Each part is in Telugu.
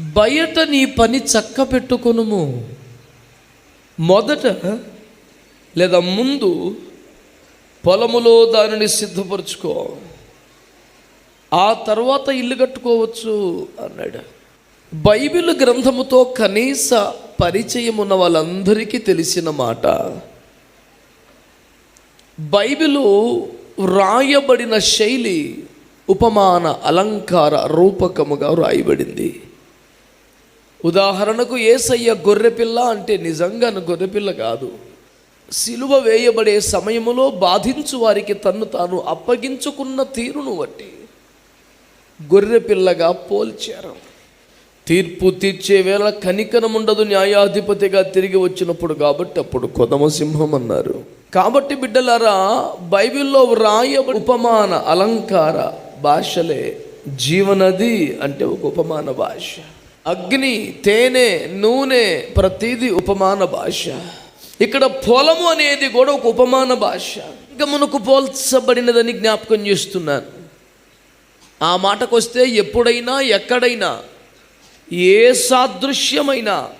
బయట నీ పని చక్క పెట్టుకొనుము మొదట లేదా ముందు పొలములో దానిని సిద్ధపరచుకో. ఆ తర్వాత ఇల్లు కట్టుకోవచ్చు అన్నాడు. బైబిల్ గ్రంథముతో కనీస పరిచయం ఉన్న వాళ్ళందరికీ తెలిసిన మాట. బైబిలు వ్రాయబడిన శైలి ఉపమాన అలంకార రూపకముగా వ్రాయబడింది. ఉదాహరణకు ఏసయ్య గొర్రెపిల్ల అంటే నిజంగా గొర్రెపిల్ల కాదు. సిలువ వేయబడే సమయములో బాధించు వారికి తన్ను తాను అప్పగించుకున్న తీరును బట్టి గొర్రెపిల్లగా పోల్చారు. తీర్పు తీర్చే వేళ కనికనముండదు న్యాయాధిపతిగా తిరిగి వచ్చినప్పుడు కాబట్టి అప్పుడు కొదమసింహం అన్నారు. కాబట్టి బిడ్డలారా బైబిల్లో వ్రాయబడి ఉపమాన అలంకార భాషలే జీవనది అంటే ఒక ఉపమాన భాష. అగ్ని తేనె నూనె ప్రతిదీ ఉపమాన భాష. ఇక్కడ పొలము అనేది కూడా ఒక ఉపమాన భాష. ఇంకా మనకు పోల్చబడినదని జ్ఞాపకం చేస్తున్నాను. ఆ మాటకు వస్తే ఎప్పుడైనా ఎక్కడైనా ఏ సాదృశ్యమైనా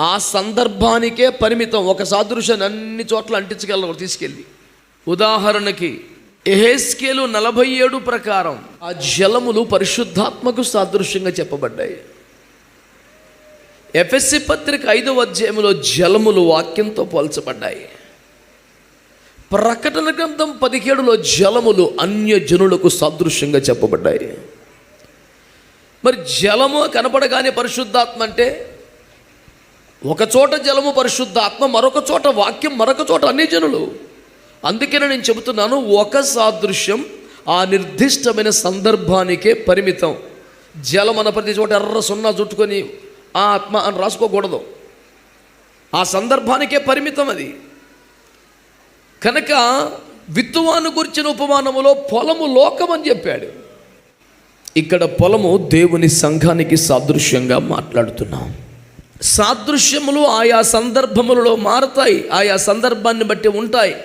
ఆ సందర్భానికే పరిమితం. ఒక సాదృశ్యాన్ని అన్ని చోట్ల అంటించగలరు తీసుకెళ్ళి. ఉదాహరణకి ఎహెస్కేలు నలభై ఏడు ప్రకారం ఆ జలములు పరిశుద్ధాత్మకు సాదృశ్యంగా చెప్పబడ్డాయి. ఎఫ్ఎస్సి పత్రిక ఐదవ అధ్యాయంలో జలములు వాక్యంతో పోల్చబడ్డాయి. ప్రకటన గ్రంథం పదిహేడులో జలములు అన్యజనులకు సాదృశ్యంగా చెప్పబడ్డాయి. మరి జలము కనపడగానే పరిశుద్ధాత్మ అంటే ఒక చోట జలము పరిశుద్ధాత్మ మరొక చోట వాక్యం మరొక చోట అన్ని జనులు అందుకనే నేను చెబుతున్నాను ఒక సాదృశ్యం ఆ నిర్దిష్టమైన సందర్భానికే పరిమితం. జలం అన్న ప్రతి చోట ఎర్ర సున్నా చుట్టుకొని ఆ ఆత్మ అని రాసుకోకూడదు. ఆ సందర్భానికే పరిమితం అది. కనుక విత్తువాను గురించిన ఉపమానములో పొలము లోకం అని చెప్పాడు. ఇక్కడ పొలము దేవుని సంఘానికి సాదృశ్యంగా మాట్లాడుతున్నాం. సాదృశ్యములు ఆయా సందర్భములలో మారతాయి ఆయా సందర్భాన్ని బట్టి ఉంటాయి.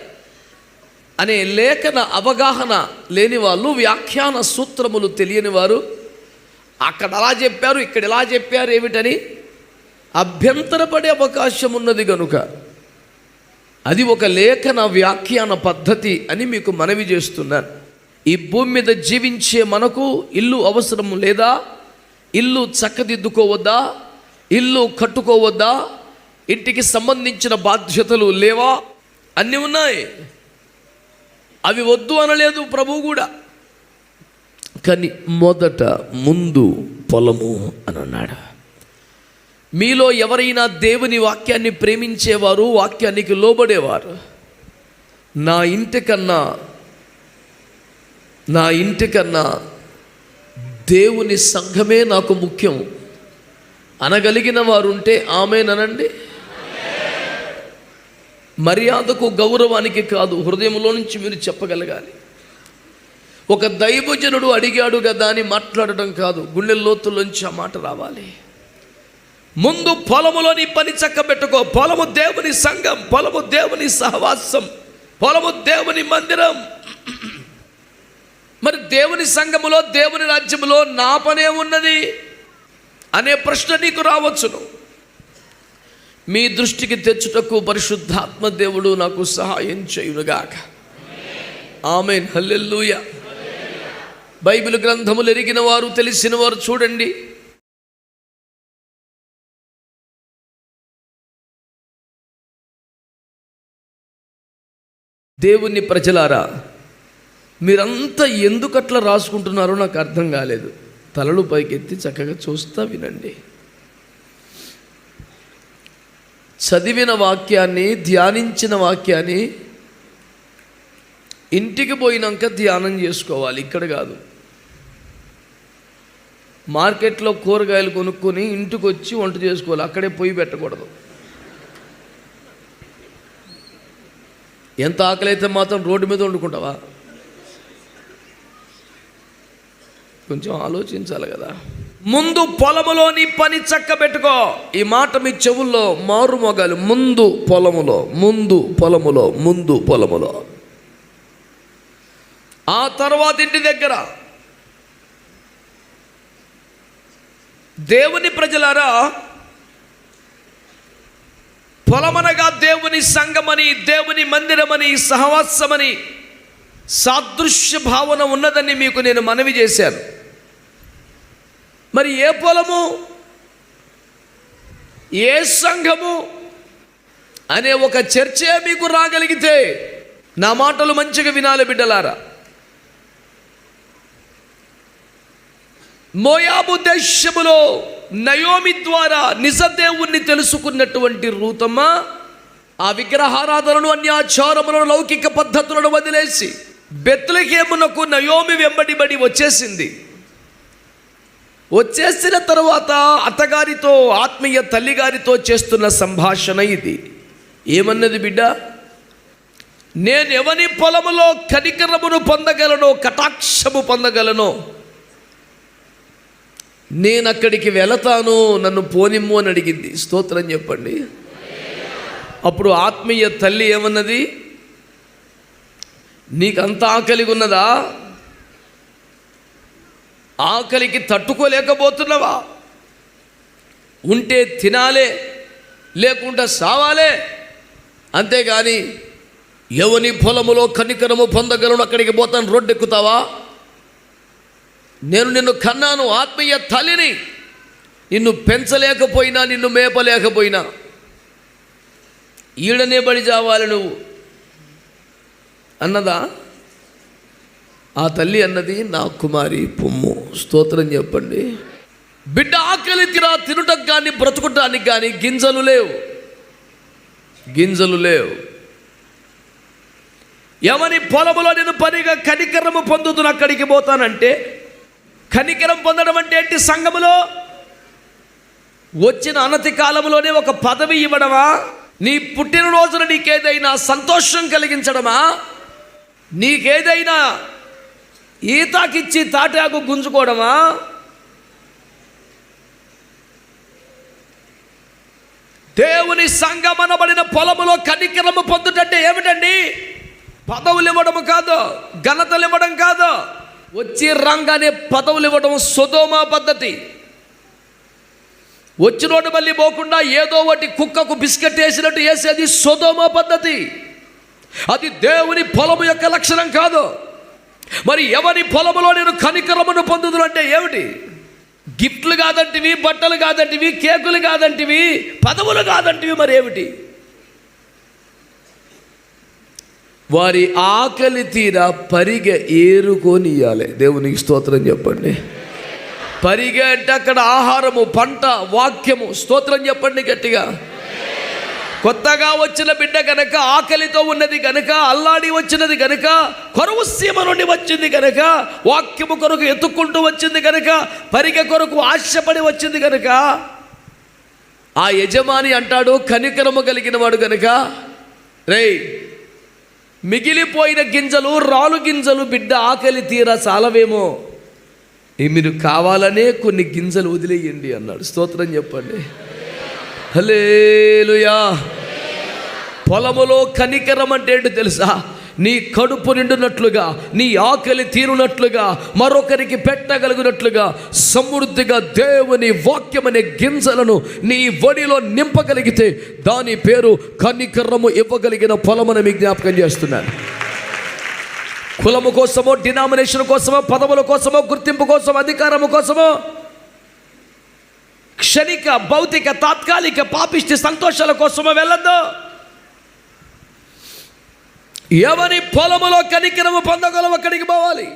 అనే లేఖన అవగాహన లేని వాళ్ళు వ్యాఖ్యాన సూత్రములు తెలియని వారు అక్కడ అలా చెప్పారు ఇక్కడ ఇలా చెప్పారు ఏమిటని అభ్యంతరపడే అవకాశం ఉన్నది కనుక అది ఒక లేఖన వ్యాఖ్యాన పద్ధతి అని మీకు మనవి చేస్తున్నాను. ఈ భూమి మీద జీవించే మనకు ఇల్లు అవసరం లేదా? ఇల్లు చక్కదిద్దుకోవద్దా? ఇల్లు కట్టుకోవద్దా? ఇంటికి సంబంధించిన బాధ్యతలు లేవా? అన్నీ ఉన్నాయి. అవి వద్దు అనలేదు ప్రభువు కూడా. కానీ మొదట ముందు పొలము అని అన్నాడు. మీలో ఎవరైనా దేవుని వాక్యాన్ని ప్రేమించేవారు వాక్యానికి లోబడేవారు? నా ఇంటికన్నా నా ఇంటికన్నా దేవుని సంఘమే నాకు ముఖ్యం. అనగలిగిన వారు ఉంటే ఆమెనండి మర్యాదకు గౌరవానికి కాదు హృదయంలో నుంచి మీరు చెప్పగలగాలి. ఒక దైవజనుడు అడిగాడు కదా అని మాట్లాడటం కాదు గుండె లోతుల్లోంచి ఆ మాట రావాలి. ముందు పొలములోని పని చక్క పెట్టుకో పొలము దేవుని సంఘం పొలము దేవుని సహవాసం పొలము దేవుని మందిరం. మరి దేవుని సంఘములో దేవుని రాజ్యములో నా పనే ఉన్నది అనే ప్రశ్న నీకు రావచ్చును. మీ దృష్టికి తెచ్చుటకు పరిశుద్ధాత్మ దేవుడు నాకు సహాయం చేయునుగాక. ఆమె హల్లెలూయ. బైబిల్ గ్రంథములు ఎరిగిన వారు తెలిసిన వారు చూడండి. దేవుని ప్రజలారా మీరంతా ఎందుకట్లా రాసుకుంటున్నారో నాకు అర్థం కాలేదు. తలలు పైకెత్తి చక్కగా చూస్తా వినండి. చదివిన వాక్యాన్ని ధ్యానించిన వాక్యాన్ని ఇంటికి పోయినాక ధ్యానం చేసుకోవాలి. ఇక్కడ కాదు. మార్కెట్లో కూరగాయలు కొనుక్కొని ఇంటికి వచ్చి వంట చేసుకోవాలి. అక్కడే పొయ్యి పెట్టకూడదు. ఎంత ఆకలి అయితే మాత్రం రోడ్డు మీద వండుకుంటావా? కొంచెం ఆలోచించాలి కదా. ముందు పొలములోని పని చక్క పెట్టుకో ఈ మాట మీ చెవుల్లో మారుమగాలి ముందు పొలములో ముందు పొలములో ముందు పొలములో. ఆ తర్వాత ఇంటి దగ్గర. దేవుని ప్రజలారా పొలమనగా దేవుని సంఘమని దేవుని మందిరమని సహవాసమని సాదృశ్య భావన ఉన్నదని మీకు నేను మనవి చేశాను. మరి ఏ పొలము? ఏ సంఘము? అనే ఒక చర్చే మీకు రాగలిగితే నా మాటలు మంచిగా వినాలి బిడ్డలారా. మోయాబు దేశములో నయోమి ద్వారా నిజదేవుణ్ణి తెలుసుకున్నటువంటి రూతమ్మ ఆ విగ్రహారాధనను అన్యాచారములను లౌకిక పద్ధతులను వదిలేసి బెత్లహేమునకు నయోమి వెంబడిబడి వచ్చేసింది. వచ్చేసిన తరువాత అత్తగారితో ఆత్మీయ తల్లిగారితో చేస్తున్న సంభాషణ ఇది. ఏమన్నది బిడ్డ? నేను ఎవని పొలములో కనికరమును పొందగలను కటాక్షము పొందగలను నేను అక్కడికి వెళతాను నన్ను పోనిమ్ము అని అడిగింది. స్తోత్రం చెప్పండి. అప్పుడు ఆత్మీయ తల్లి ఏమన్నది? నీకంత ఆకలిగా ఉన్నదా ఆకలికి తట్టుకోలేకపోతున్నావా? ఉంటే తినాలే లేకుండా సావాలే. అంతేగాని ఎవని పొలములో కనికరము పొందగలను అక్కడికి పోతాను రోడ్డు ఎక్కుతావా నేను నిన్ను కన్నాను ఆత్మీయ తల్లిని. నిన్ను పెంచలేకపోయినా నిన్ను మేపలేకపోయినా. ఈడనే బడి చావాలి నువ్వు. అన్నదా? ఆ తల్లి అన్నది నా కుమారి పొమ్ము. స్తోత్రం చెప్పండి. బిడ్డ ఆకలి తిరా తినుటకు కానీ బ్రతుకుటానికి కానీ గింజలు లేవు. గింజలు లేవు. ఎవని పొలములో నేను పనిగా కనికరము పొందుతున్న అక్కడికి పోతానంటే కనికరం పొందడం అంటే ఏంటి సంఘములో? వచ్చిన అనతి కాలంలోనే ఒక పదవి ఇవ్వడమా? నీ పుట్టినరోజున నీకేదైనా సంతోషం కలిగించడమా? నీకేదైనా ఈతాకిచ్చి తాటాకు గుంజుకోవడమా? దేవుని సంగమనబడిన పొలములో కనికరము పొందుటంటే ఏమిటండి? పదవులు ఇవ్వడం కాదు ఘనతలు ఇవ్వడం కాదు. వచ్చి రంగానే పదవులు ఇవ్వడం సుధోమ పద్ధతి. వచ్చినోడు మళ్ళీ పోకుండా ఏదో ఒకటి కుక్కకు బిస్కెట్ వేసినట్టు వేసేది సుధోమ పద్ధతి. అది దేవుని పొలము యొక్క లక్షణం కాదు. మరి ఎవరి పొలములో నేను కనికరమును పొందుదును అంటే ఏమిటి? గిఫ్ట్లు కాదంటివి బట్టలు కాదంటివి కేకులు కాదంటివి పదవులు కాదంటివి మరి ఏమిటి? వారి ఆకలి తీర పరిగ ఏరుకొనియాలి దేవునికి స్తోత్రం చెప్పండి. పరిగ అంటే అక్కడ ఆహారము పంట వాక్యము. స్తోత్రం చెప్పండి గట్టిగా. కొత్తగా వచ్చిన బిడ్డ గనక ఆకలితో ఉన్నది గనక అల్లాడి వచ్చినది గనక కొరవు సీమ నుండి వచ్చింది గనక వాక్యము కొరకు ఎత్తుక్కుంటూ వచ్చింది గనక పరిగ కొరకు ఆశపడి వచ్చింది గనక ఆ యజమాని అంటాడు కనికరము కలిగిన వాడు గనక రేయ్ మిగిలిపోయిన గింజలు రాలు గింజలు బిడ్డ ఆకలి తీరా చాలవేమో. మీరు కావాలనే కొన్ని గింజలు వదిలేయండి అన్నాడు. స్తోత్రం చెప్పండి. హలేలుయా పొలములో కనికరం అంటే ఏంటో తెలుసా? నీ కడుపు నిండునట్లుగా నీ ఆకలి తీరునట్లుగా మరొకరికి పెట్టగలిగినట్లుగా సమృద్ధిగా దేవుని వాక్యమనే గింజలను నీ వడిలో నింపగలిగితే దాని పేరు కనికరము ఇవ్వగలిగిన పొలమని మీ జ్ఞాపకం చేస్తున్నాను. కులము కోసమో డినామినేషన్ కోసమో పదవుల కోసమో గుర్తింపు కోసం అధికారము కోసమో క్షణిక భౌతిక తాత్కాలిక పాపిష్టి సంతోషాల కోసము వెళ్ళద్దు. ఎవరి పొలములో కనికరము పొందగలము అక్కడికి పోవాలి.